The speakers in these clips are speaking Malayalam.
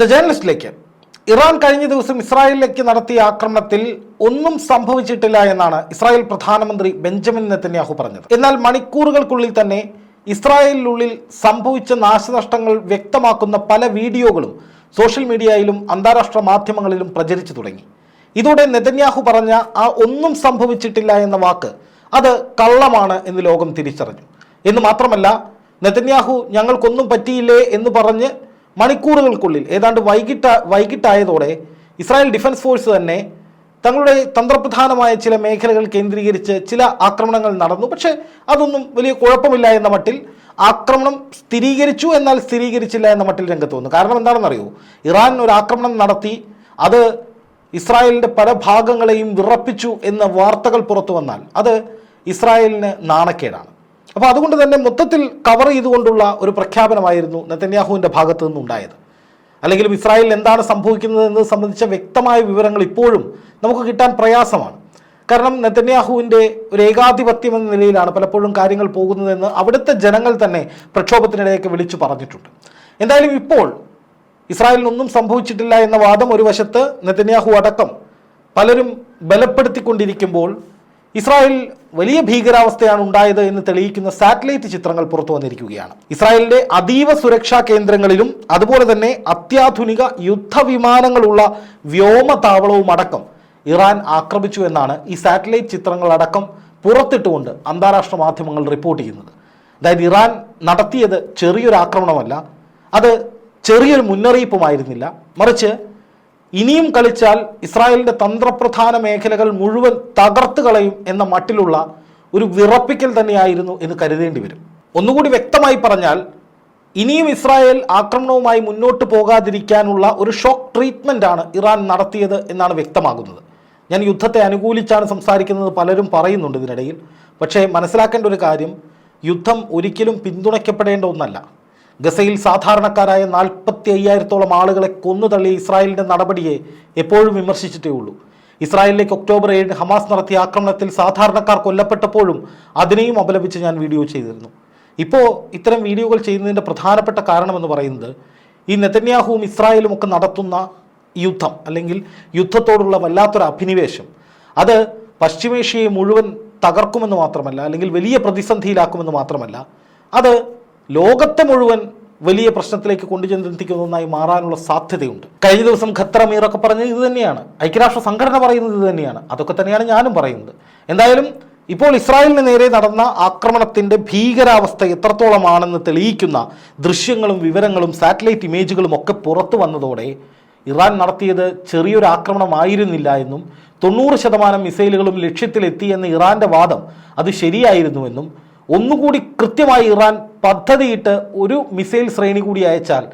ദ ജേർണലിസ്റ്റിലേക്ക് ഇറാൻ കഴിഞ്ഞ ദിവസം ഇസ്രായേലിലേക്ക് നടത്തിയ ആക്രമണത്തിൽ ഒന്നും സംഭവിച്ചിട്ടില്ല എന്നാണ് ഇസ്രായേൽ പ്രധാനമന്ത്രി ബെഞ്ചമിൻ നെത്തന്യാഹു പറഞ്ഞത്. എന്നാൽ മണിക്കൂറുകൾക്കുള്ളിൽ തന്നെ ഇസ്രായേലിനുള്ളിൽ സംഭവിച്ച നാശനഷ്ടങ്ങൾ വ്യക്തമാക്കുന്ന പല വീഡിയോകളും സോഷ്യൽ മീഡിയയിലും അന്താരാഷ്ട്ര മാധ്യമങ്ങളിലും പ്രചരിച്ചു തുടങ്ങി. ഇതോടെ നെതന്യാഹു പറഞ്ഞ ആ ഒന്നും സംഭവിച്ചിട്ടില്ല എന്ന വാക്ക് അത് കള്ളമാണ് എന്ന് ലോകം തിരിച്ചറിഞ്ഞു. എന്ന് മാത്രമല്ല നെതന്യാഹു ഞങ്ങൾക്കൊന്നും പറ്റിയില്ലേ എന്ന് പറഞ്ഞ് മണിക്കൂറുകൾക്കുള്ളിൽ ഏതാണ്ട് വൈകിട്ട വൈകിട്ടായതോടെ ഇസ്രായേൽ ഡിഫൻസ് ഫോഴ്സ് തന്നെ തങ്ങളുടെ തന്ത്രപ്രധാനമായ ചില മേഖലകൾ കേന്ദ്രീകരിച്ച് ചില ആക്രമണങ്ങൾ നടന്നു. പക്ഷേ അതൊന്നും വലിയ കുഴപ്പമില്ല എന്ന മട്ടിൽ ആക്രമണം സ്ഥിരീകരിച്ചു എന്നാൽ സ്ഥിരീകരിച്ചില്ല എന്ന മട്ടിൽ രംഗത്ത് വന്നു. കാരണം എന്താണെന്നറിയോ? ഇറാൻ ഒരു ആക്രമണം നടത്തി അത് ഇസ്രായേലിന്റെ പല ഭാഗങ്ങളെയും വിറപ്പിച്ചു എന്ന വാർത്തകൾ പുറത്തു വന്നാൽ അത് ഇസ്രായേലിന് നാണക്കേടാണ്. അപ്പോൾ അതുകൊണ്ട് തന്നെ മൊത്തത്തിൽ കവർ ചെയ്തുകൊണ്ടുള്ള ഒരു പ്രഖ്യാപനമായിരുന്നു നെതന്യാഹുവിന്റെ ഭാഗത്തു നിന്നുണ്ടായത്. അല്ലെങ്കിലും ഇസ്രായേലിൽ എന്താണ് സംഭവിക്കുന്നത് എന്നത് സംബന്ധിച്ച വ്യക്തമായ വിവരങ്ങൾ ഇപ്പോഴും നമുക്ക് കിട്ടാൻ പ്രയാസമാണ്. കാരണം നെതന്യാഹുവിന്റെ ഒരു ഏകാധിപത്യം എന്ന നിലയിലാണ് പലപ്പോഴും കാര്യങ്ങൾ പോകുന്നതെന്ന് അവിടുത്തെ ജനങ്ങൾ തന്നെ പ്രക്ഷോഭത്തിനിടയൊക്കെ വിളിച്ചു പറഞ്ഞിട്ടുണ്ട്. എന്തായാലും ഇപ്പോൾ ഇസ്രായേലിനൊന്നും സംഭവിച്ചിട്ടില്ല എന്ന വാദം ഒരു വശത്ത് നെതന്യാഹു അടക്കം പലരും ബലപ്പെടുത്തിക്കൊണ്ടിരിക്കുമ്പോൾ ഇസ്രായേൽ വലിയ ഭീകരാവസ്ഥയാണ് ഉണ്ടായത് എന്ന് തെളിയിക്കുന്ന സാറ്റലൈറ്റ് ചിത്രങ്ങൾ പുറത്തു വന്നിരിക്കുകയാണ്. ഇസ്രായേലിന്റെ അതീവ സുരക്ഷാ കേന്ദ്രങ്ങളിലും അതുപോലെ തന്നെ അത്യാധുനിക യുദ്ധവിമാനങ്ങളുള്ള വ്യോമതാവളവും അടക്കം ഇറാൻ ആക്രമിച്ചു എന്നാണ് ഈ സാറ്റലൈറ്റ് ചിത്രങ്ങളടക്കം പുറത്തിട്ടുകൊണ്ട് അന്താരാഷ്ട്ര മാധ്യമങ്ങൾ റിപ്പോർട്ട് ചെയ്യുന്നത്. അതായത് ഇറാൻ നടത്തിയത് ചെറിയൊരു ആക്രമണമല്ല അത് ചെറിയൊരു മുന്നറിയിപ്പുമായിരുന്നില്ല. മറിച്ച് ഇനിയും കളിച്ചാൽ ഇസ്രായേലിന്റെ തന്ത്രപ്രധാന മേഖലകൾ മുഴുവൻ തകർത്ത് കളയും എന്ന മട്ടിലുള്ള ഒരു വിറപ്പിക്കൽ തന്നെയായിരുന്നു എന്ന് കരുതേണ്ടി വരും. ഒന്നുകൂടി വ്യക്തമായി പറഞ്ഞാൽ ഇനിയും ഇസ്രായേൽ ആക്രമണവുമായി മുന്നോട്ട് പോകാതിരിക്കാനുള്ള ഒരു ഷോക്ക് ട്രീറ്റ്മെന്റ് ആണ് ഇറാൻ നടത്തിയത് എന്നാണ് വ്യക്തമാകുന്നത്. ഞാൻ യുദ്ധത്തെ അനുകൂലിച്ചാണ് സംസാരിക്കുന്നത് പലരും പറയുന്നുണ്ട് ഇതിനിടയിൽ. പക്ഷേ മനസ്സിലാക്കേണ്ട ഒരു കാര്യം യുദ്ധം ഒരിക്കലും പിന്തുണയ്ക്കപ്പെടേണ്ട ഒന്നല്ല. ഗസയിൽ സാധാരണക്കാരായ നാൽപ്പത്തി അയ്യായിരത്തോളം ആളുകളെ കൊന്നു തള്ളിയ ഇസ്രായേലിന്റെ നടപടിയെ എപ്പോഴും വിമർശിച്ചിട്ടേ ഉള്ളൂ. ഇസ്രായേലിലേക്ക് ഒക്ടോബർ ഏഴിന് ഹമാസ് നടത്തിയ ആക്രമണത്തിൽ സാധാരണക്കാർ കൊല്ലപ്പെട്ടപ്പോഴും അതിനെയും അപലപിച്ച് ഞാൻ വീഡിയോ ചെയ്തിരുന്നു. ഇപ്പോൾ ഇത്തരം വീഡിയോകൾ ചെയ്യുന്നതിന്റെ പ്രധാനപ്പെട്ട കാരണമെന്ന് പറയുന്നത് ഈ നെതന്യാഹുവും ഇസ്രായേലും ഒക്കെ നടത്തുന്ന യുദ്ധം അല്ലെങ്കിൽ യുദ്ധത്തോടുള്ള വല്ലാത്തൊരു അഭിനിവേശം. അത് പശ്ചിമേഷ്യയെ മുഴുവൻ തകർക്കുമെന്ന് മാത്രമല്ല അല്ലെങ്കിൽ വലിയ പ്രതിസന്ധിയിലാക്കുമെന്ന് മാത്രമല്ല അത് ലോകത്തെ മുഴുവൻ വലിയ പ്രശ്നത്തിലേക്ക് കൊണ്ടുചെന്നെത്തിക്കുന്ന ഒന്നായി മാറാനുള്ള സാധ്യതയുണ്ട്. കഴിഞ്ഞ ദിവസം ഖത്തർ അമീറൊക്കെ പറഞ്ഞത് ഇത് തന്നെയാണ്. ഐക്യരാഷ്ട്ര സംഘടന പറയുന്നത് ഇത് തന്നെയാണ്. അതൊക്കെ തന്നെയാണ് ഞാനും പറയുന്നത്. എന്തായാലും ഇപ്പോൾ ഇസ്രായേലിന് നേരെ നടന്ന ആക്രമണത്തിന്റെ ഭീകരാവസ്ഥ എത്രത്തോളമാണെന്ന് തെളിയിക്കുന്ന ദൃശ്യങ്ങളും വിവരങ്ങളും സാറ്റലൈറ്റ് ഇമേജുകളും ഒക്കെ പുറത്തു വന്നതോടെ ഇറാൻ നടത്തിയത് ചെറിയൊരു ആക്രമണമായിരുന്നില്ല എന്നും തൊണ്ണൂറ് ശതമാനം മിസൈലുകളും ലക്ഷ്യത്തിലെത്തി എന്ന വാദം അത് ശരിയായിരുന്നുവെന്നും ഒന്നുകൂടി കൃത്യമായി ഇറാൻ പദ്ധതിയിട്ട് ഒരു മിസൈൽ ശ്രേണി കൂടി അയച്ചാൽ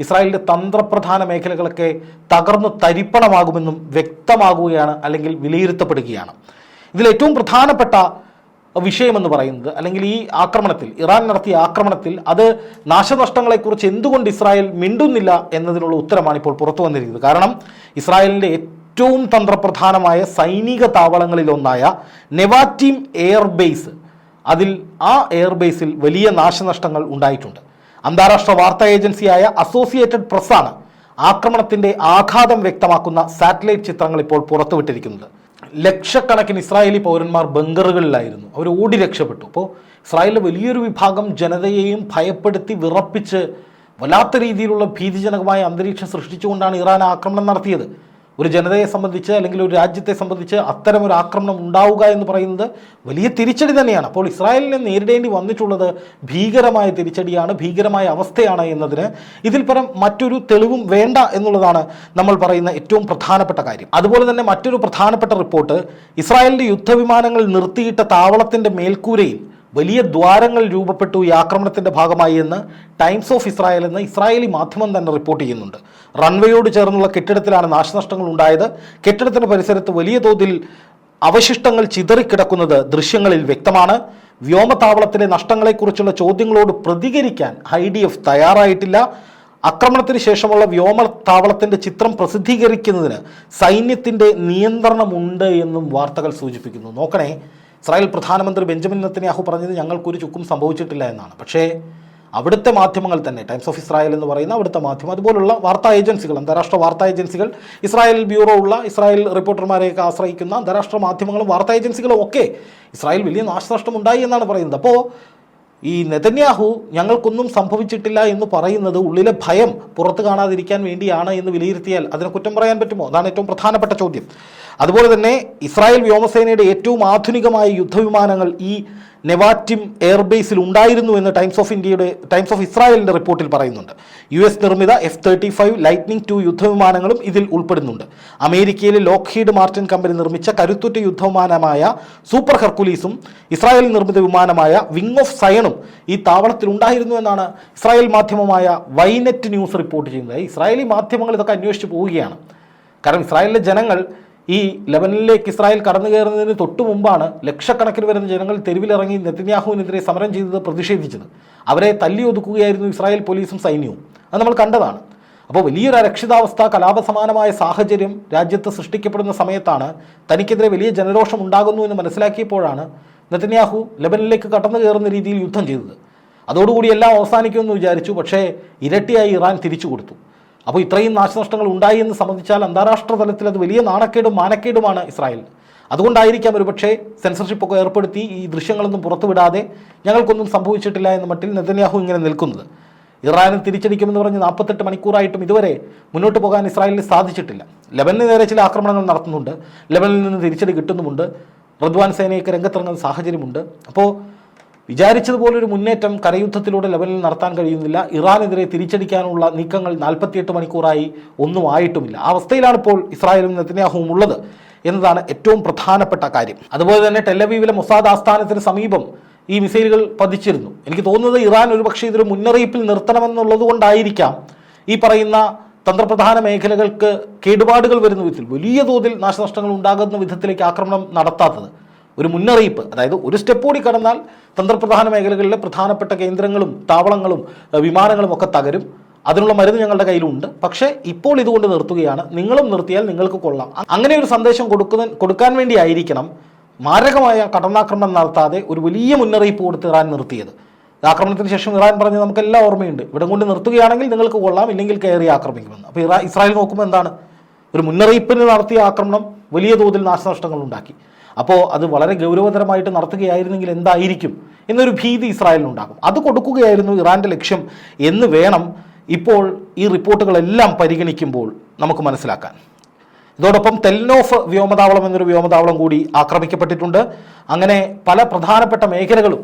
ഇസ്രായേലിന്റെ തന്ത്രപ്രധാന മേഖലകളൊക്കെ തകർന്നു തരിപ്പണമാകുമെന്നും വ്യക്തമാകുകയാണ് അല്ലെങ്കിൽ വിലയിരുത്തപ്പെടുകയാണ്. ഇതിൽ ഏറ്റവും പ്രധാനപ്പെട്ട വിഷയമെന്ന് പറയുന്നത് അല്ലെങ്കിൽ ഈ ആക്രമണത്തിൽ ഇറാൻ നടത്തിയ ആക്രമണത്തിൽ അത് നാശനഷ്ടങ്ങളെക്കുറിച്ച് എന്തുകൊണ്ട് ഇസ്രായേൽ മിണ്ടുന്നില്ല എന്നതിനുള്ള ഉത്തരമാണ് ഇപ്പോൾ പുറത്തു വന്നിരിക്കുന്നത്. കാരണം ഇസ്രായേലിന്റെ ഏറ്റവും തന്ത്രപ്രധാനമായ സൈനിക താവളങ്ങളിലൊന്നായ നെവാറ്റീം എയർബേസ് അതിൽ ആ എയർബേസിൽ വലിയ നാശനഷ്ടങ്ങൾ ഉണ്ടായിട്ടുണ്ട്. അന്താരാഷ്ട്ര വാർത്താ ഏജൻസിയായ അസോസിയേറ്റഡ് പ്രസ്സാണ് ആക്രമണത്തിന്റെ ആഘാതം വ്യക്തമാക്കുന്ന സാറ്റലൈറ്റ് ചിത്രങ്ങൾ ഇപ്പോൾ പുറത്തുവിട്ടിരിക്കുന്നത്. ലക്ഷക്കണക്കിന് ഇസ്രായേലി പൗരന്മാർ ബങ്കറുകളിലായിരുന്നു അവർ ഓടി രക്ഷപ്പെട്ടു. അപ്പോൾ ഇസ്രായേലിലെ വലിയൊരു വിഭാഗം ജനതയെയും ഭയപ്പെടുത്തി വിറപ്പിച്ച് വല്ലാത്ത രീതിയിലുള്ള ഭീതിജനകമായ അന്തരീക്ഷം സൃഷ്ടിച്ചുകൊണ്ടാണ് ഇറാൻ ആക്രമണം നടത്തിയത്. ഒരു ജനതയെ സംബന്ധിച്ച് അല്ലെങ്കിൽ ഒരു രാജ്യത്തെ സംബന്ധിച്ച് അത്തരം ഒരു ആക്രമണം ഉണ്ടാവുക എന്ന് പറയുന്നത് വലിയ തിരിച്ചടി തന്നെയാണ്. അപ്പോൾ ഇസ്രായേലിനെ നേരിടേണ്ടി വന്നിട്ടുള്ളത് ഭീകരമായ തിരിച്ചടിയാണ് ഭീകരമായ അവസ്ഥയാണ് എന്നതിന് ഇതിൽ പരം മറ്റൊരു തെളിവും വേണ്ട എന്നുള്ളതാണ് നമ്മൾ പറയുന്ന ഏറ്റവും പ്രധാനപ്പെട്ട കാര്യം. അതുപോലെ തന്നെ മറ്റൊരു പ്രധാനപ്പെട്ട റിപ്പോർട്ട് ഇസ്രായേലിന്റെ യുദ്ധവിമാനങ്ങൾ നിർത്തിയിട്ട താവളത്തിന്റെ മേൽക്കൂരയിൽ വലിയ ദ്വാരങ്ങൾ രൂപപ്പെട്ടു ഈ ആക്രമണത്തിന്റെ ഭാഗമായി എന്ന് ടൈംസ് ഓഫ് ഇസ്രായേൽ എന്ന ഇസ്രായേലി മാധ്യമം തന്നെ റിപ്പോർട്ട് ചെയ്യുന്നുണ്ട്. റൺവേയോട് ചേർന്നുള്ള കെട്ടിടത്തിലാണ് നാശനഷ്ടങ്ങൾ ഉണ്ടായത്. കെട്ടിടത്തിന്റെ പരിസരത്ത് വലിയ തോതിൽ അവശിഷ്ടങ്ങൾ ചിതറിക്കിടക്കുന്നത് ദൃശ്യങ്ങളിൽ വ്യക്തമാണ്. വ്യോമതാവളത്തിലെ നഷ്ടങ്ങളെക്കുറിച്ചുള്ള ചോദ്യങ്ങളോട് പ്രതികരിക്കാൻ ഐ ഡി എഫ് തയ്യാറായിട്ടില്ല. ആക്രമണത്തിന് ശേഷമുള്ള വ്യോമതാവളത്തിന്റെ ചിത്രം പ്രസിദ്ധീകരിക്കുന്നതിന് സൈന്യത്തിന്റെ നിയന്ത്രണമുണ്ട് എന്നും വാർത്തകൾ സൂചിപ്പിക്കുന്നു. നോക്കണേ ഇസ്രായേൽ പ്രധാനമന്ത്രി ബെഞ്ചമിൻ നെത്തന്യാഹു പറഞ്ഞത് ഞങ്ങൾക്കൊരു ചുക്കും സംഭവിച്ചിട്ടില്ല എന്നാണ്. പക്ഷേ അവിടുത്തെ മാധ്യമങ്ങൾ തന്നെ ടൈംസ് ഓഫ് ഇസ്രായേൽ എന്ന് പറയുന്ന അവിടുത്തെ മാധ്യമം അതുപോലുള്ള വാർത്താ ഏജൻസികൾ അന്താരാഷ്ട്ര വാർത്താ ഏജൻസികൾ ഇസ്രായേൽ ബ്യൂറോ ഉള്ള ഇസ്രായേൽ റിപ്പോർട്ടർമാരെയൊക്കെ ആശ്രയിക്കുന്ന അന്താരാഷ്ട്ര മാധ്യമങ്ങളും വാർത്താ ഏജൻസികളും ഒക്കെ ഇസ്രായേൽ വലിയ നാശനഷ്ടം ഉണ്ടായി എന്നാണ് പറയുന്നത്. അപ്പോൾ ഈ നെതന്യാഹു ഞങ്ങൾക്കൊന്നും സംഭവിച്ചിട്ടില്ല എന്ന് പറയുന്നത് ഉള്ളിലെ ഭയം പുറത്തു കാണാതിരിക്കാൻ വേണ്ടിയാണ് എന്ന് വിലയിരുത്തിയാൽ അതിനെ കുറ്റം പറയാൻ പറ്റുമോ? അതാണ് ഏറ്റവും പ്രധാനപ്പെട്ട ചോദ്യം. അതുപോലെ തന്നെ ഇസ്രായേൽ വ്യോമസേനയുടെ ഏറ്റവും ആധുനികമായ യുദ്ധവിമാനങ്ങൾ ഈ നെവാറ്റിം എയർബേസിൽ ഉണ്ടായിരുന്നു എന്ന് ടൈംസ് ഓഫ് ഇന്ത്യയുടെ ടൈംസ് ഓഫ് ഇസ്രായേലിന്റെ റിപ്പോർട്ടിൽ പറയുന്നുണ്ട്. യു എസ് നിർമ്മിത F thirty five lightning two യുദ്ധവിമാനങ്ങളും ഇതിൽ ഉൾപ്പെടുന്നുണ്ട്. അമേരിക്കയിലെ ലോക്ക്ഹീഡ് മാർട്ടിൻ കമ്പനി നിർമ്മിച്ച കരുത്തുറ്റ യുദ്ധവിമാനമായ സൂപ്പർ ഹെർക്കുലീസും ഇസ്രായേൽ നിർമ്മിത വിമാനമായ വിങ് ഓഫ് സയണും ഈ താവളത്തിൽ ഉണ്ടായിരുന്നു എന്നാണ് ഇസ്രായേൽ മാധ്യമമായ വൈനെറ്റ് ന്യൂസ് റിപ്പോർട്ട് ചെയ്യുന്നത്. ഇസ്രായേലി മാധ്യമങ്ങൾ ഇതൊക്കെ അന്വേഷിച്ച് പോവുകയാണ്. കാരണം ഇസ്രായേലിലെ ജനങ്ങൾ ഈ ലെബനിലേക്ക് ഇസ്രായേൽ കടന്നു കയറുന്നതിന് തൊട്ടു മുമ്പാണ് ലക്ഷക്കണക്കിന് വരുന്ന ജനങ്ങൾ തെരുവിലിറങ്ങി നെതന്യാഹുവിനെതിരെ സമരം ചെയ്തത് പ്രതിഷേധിച്ചത്. അവരെ തല്ലി ഒതുക്കുകയായിരുന്നു ഇസ്രായേൽ പോലീസും സൈന്യവും. അത് നമ്മൾ കണ്ടതാണ്. അപ്പോൾ വലിയൊരു അരക്ഷിതാവസ്ഥ കലാപസമാനമായ സാഹചര്യം രാജ്യത്ത് സൃഷ്ടിക്കപ്പെടുന്ന സമയത്താണ് തനിക്കെതിരെ വലിയ ജനരോഷം ഉണ്ടാകുന്നു എന്ന് മനസ്സിലാക്കിയപ്പോഴാണ് നെതന്യാഹു ലെബനിലേക്ക് കടന്നു കയറുന്ന രീതിയിൽ യുദ്ധം ചെയ്തത്. അതോടുകൂടി എല്ലാം അവസാനിക്കുമെന്ന് വിചാരിച്ചു. പക്ഷേ ഇരട്ടിയായി ഇറാൻ തിരിച്ചു കൊടുത്തു. അപ്പോൾ ഇത്രയും നാശനഷ്ടങ്ങൾ ഉണ്ടായി എന്ന് സംബന്ധിച്ചാൽ അന്താരാഷ്ട്ര തലത്തിൽ അത് വലിയ നാണക്കേടും മാനക്കേടുമാണ് ഇസ്രായേൽ. അതുകൊണ്ടായിരിക്കാം ഒരുപക്ഷേ സെൻസർഷിപ്പ് ഒക്കെ ഏർപ്പെടുത്തി ഈ ദൃശ്യങ്ങളൊന്നും പുറത്തുവിടാതെ ഞങ്ങൾക്കൊന്നും സംഭവിച്ചിട്ടില്ല എന്ന മട്ടിൽ നെതന്യാഹു ഇങ്ങനെ നിൽക്കുന്നത്. ഇറാനും തിരിച്ചടിക്കുമെന്ന് പറഞ്ഞ് നാൽപ്പത്തെട്ട് മണിക്കൂറായിട്ടും ഇതുവരെ മുന്നോട്ട് പോകാൻ ഇസ്രായേലിന് സാധിച്ചിട്ടില്ല. ലെബനിന് നേരെ ചില ആക്രമണങ്ങൾ നടത്തുന്നുണ്ട്. ലെബനിൽ നിന്ന് തിരിച്ചടി കിട്ടുന്നുമുണ്ട്. റദ്വാൻ സേനയൊക്കെ രംഗത്തിറങ്ങുന്ന സാഹചര്യമുണ്ട്. അപ്പോൾ വിചാരിച്ചതുപോലൊരു മുന്നേറ്റം കരയുദ്ധത്തിലൂടെ ലെവലിൽ നടത്താൻ കഴിയുന്നില്ല. ഇറാനെതിരെ തിരിച്ചടിക്കാനുള്ള നീക്കങ്ങൾ നാൽപ്പത്തിയെട്ട് മണിക്കൂറായി ഒന്നും ആയിട്ടുമില്ല. ആ അവസ്ഥയിലാണ് ഇപ്പോൾ ഇസ്രായേലും നെത്തന്യാഹുവും ഉള്ളത് എന്നതാണ് ഏറ്റവും പ്രധാനപ്പെട്ട കാര്യം. അതുപോലെ തന്നെ ടെല്ലവീവിലെ മൊസാദ് ആസ്ഥാനത്തിന് സമീപം ഈ മിസൈലുകൾ പതിച്ചിരുന്നു. എനിക്ക് തോന്നുന്നത് ഇറാൻ ഒരു പക്ഷേ ഇതൊരു മുന്നറിയിപ്പിൽ നിർത്തണമെന്നുള്ളത് കൊണ്ടായിരിക്കാം ഈ പറയുന്ന തന്ത്രപ്രധാന മേഖലകൾക്ക് കേടുപാടുകൾ വരുന്ന വിധത്തിൽ വലിയ തോതിൽ നാശനഷ്ടങ്ങൾ ഉണ്ടാകുന്ന വിധത്തിലേക്ക് ആക്രമണം നടത്താത്തത്. ഒരു മുന്നറിയിപ്പ് അതായത് ഒരു സ്റ്റെപ്പ് കൂടി കടന്നാൽ തന്ത്രപ്രധാന മേഖലകളിലെ പ്രധാനപ്പെട്ട കേന്ദ്രങ്ങളും താവളങ്ങളും വിമാനങ്ങളും ഒക്കെ തകരും. അതിനുള്ള മരുന്ന് ഞങ്ങളുടെ കയ്യിലുണ്ട്. പക്ഷേ ഇപ്പോൾ ഇതുകൊണ്ട് നിർത്തുകയാണ്. നിങ്ങളും നിർത്തിയാൽ നിങ്ങൾക്ക് കൊള്ളാം. അങ്ങനെ ഒരു സന്ദേശം കൊടുക്കുന്ന കൊടുക്കാൻ വേണ്ടിയായിരിക്കണം മാരകമായ കടന്നാക്രമണം നടത്താതെ ഒരു വലിയ മുന്നറിയിപ്പ് കൊടുത്ത് ഇറാൻ നിർത്തിയത്. ആക്രമണത്തിന് ശേഷം ഇറാൻ പറഞ്ഞ് നമുക്കെല്ലാം ഓർമ്മയുണ്ട്. ഇവിടെ കൊണ്ട് നിർത്തുകയാണെങ്കിൽ നിങ്ങൾക്ക് കൊള്ളാം ഇല്ലെങ്കിൽ കയറി ആക്രമിക്കുമെന്ന്. അപ്പോൾ ഇറാ ഇസ്രായേൽ നോക്കുമ്പോൾ എന്താണ്? ഒരു മുന്നറിയിപ്പിന് നടത്തിയ ആക്രമണം വലിയ തോതിൽ നാശനഷ്ടങ്ങൾ ഉണ്ടാക്കി അപ്പോൾ അത് വളരെ ഗൗരവതരമായിട്ട് നടത്തുകയായിരുന്നെങ്കിൽ എന്തായിരിക്കും എന്നൊരു ഭീതി ഇസ്രായേലിനുണ്ടാകും. അത് കൊടുക്കുകയായിരുന്നു ഇറാന്റെ ലക്ഷ്യം എന്ന് വേണം ഇപ്പോൾ ഈ റിപ്പോർട്ടുകളെല്ലാം പരിഗണിക്കുമ്പോൾ നമുക്ക് മനസ്സിലാക്കാൻ. ഇതോടൊപ്പം തെൽനോഫ് വ്യോമതാവളം എന്നൊരു വ്യോമതാവളം കൂടി ആക്രമിക്കപ്പെട്ടിട്ടുണ്ട്. അങ്ങനെ പല പ്രധാനപ്പെട്ട മേഖലകളും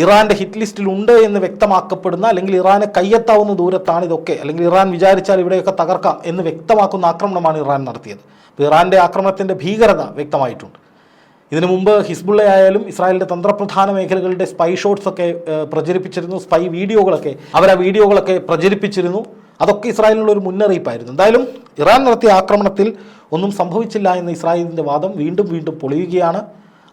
ഇറാന്റെ ഹിറ്റ് ലിസ്റ്റിൽ ഉണ്ട് എന്ന് വ്യക്തമാക്കപ്പെടുന്ന അല്ലെങ്കിൽ ഇറാനെ കയ്യെത്താവുന്ന ദൂരത്താണ് ഇതൊക്കെ. അല്ലെങ്കിൽ ഇറാൻ വിചാരിച്ചാൽ ഇവിടെയൊക്കെ തകർക്കാം എന്ന് വ്യക്തമാക്കുന്ന ആക്രമണമാണ് ഇറാൻ നടത്തിയത്. അപ്പോൾ ഇറാന്റെ ആക്രമണത്തിന്റെ ഭീകരത വ്യക്തമായിട്ടുണ്ട്. ഇതിനു മുമ്പ് ഹിസ്ബുള്ള ആയാലും ഇസ്രായേലിന്റെ തന്ത്രപ്രധാന മേഖലകളുടെ സ്പൈ ഷോട്ട്സ് ഒക്കെ പ്രചരിപ്പിച്ചിരുന്നു. സ്പൈ വീഡിയോകളൊക്കെ അവർ ആ വീഡിയോകളൊക്കെ പ്രചരിപ്പിച്ചിരുന്നു. അതൊക്കെ ഇസ്രായേലിനുള്ള ഒരു മുന്നറിയിപ്പായിരുന്നു. എന്തായാലും ഇറാൻ നടത്തിയ ആക്രമണത്തിൽ ഒന്നും സംഭവിച്ചില്ല എന്ന ഇസ്രായേലിന്റെ വാദം വീണ്ടും വീണ്ടും പൊളിയുകയാണ്.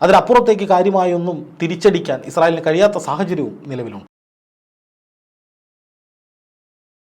അതിനപ്പുറത്തേക്ക് കാര്യമായൊന്നും തിരിച്ചടിക്കാൻ ഇസ്രായേലിന് കഴിയാത്ത സാഹചര്യവും നിലവിലുണ്ട്.